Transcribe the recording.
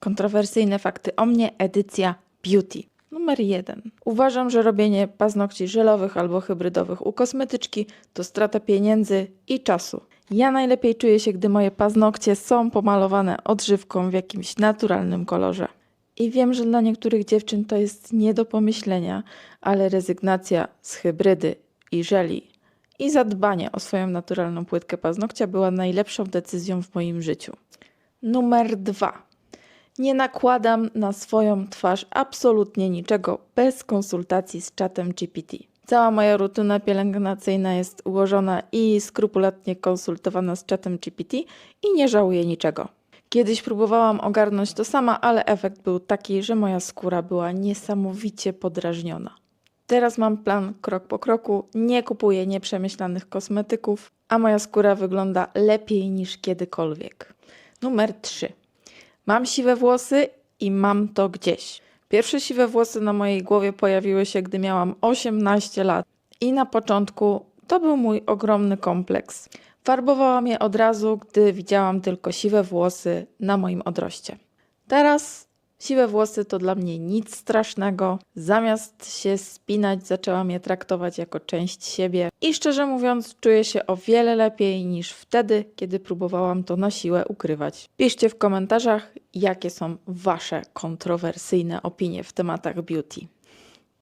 Kontrowersyjne fakty o mnie, edycja Beauty. Numer jeden. Uważam, że robienie paznokci żelowych albo hybrydowych u kosmetyczki to strata pieniędzy i czasu. Ja najlepiej czuję się, gdy moje paznokcie są pomalowane odżywką w jakimś naturalnym kolorze. I wiem, że dla niektórych dziewczyn to jest nie do pomyślenia, ale rezygnacja z hybrydy i żeli i zadbanie o swoją naturalną płytkę paznokcia była najlepszą decyzją w moim życiu. Numer dwa. Nie nakładam na swoją twarz absolutnie niczego bez konsultacji z czatem GPT. Cała moja rutyna pielęgnacyjna jest ułożona i skrupulatnie konsultowana z czatem GPT i nie żałuję niczego. Kiedyś próbowałam ogarnąć to sama, ale efekt był taki, że moja skóra była niesamowicie podrażniona. Teraz mam plan krok po kroku, nie kupuję nieprzemyślanych kosmetyków, a moja skóra wygląda lepiej niż kiedykolwiek. Numer 3. Mam siwe włosy i mam to gdzieś. Pierwsze siwe włosy na mojej głowie pojawiły się, gdy miałam 18 lat. I na początku to był mój ogromny kompleks. Farbowałam je od razu, gdy widziałam tylko siwe włosy na moim odroście. Teraz siwe włosy to dla mnie nic strasznego. Zamiast się spinać, zaczęłam je traktować jako część siebie. I szczerze mówiąc, czuję się o wiele lepiej niż wtedy, kiedy próbowałam to na siłę ukrywać. Piszcie w komentarzach, jakie są Wasze kontrowersyjne opinie w tematach beauty.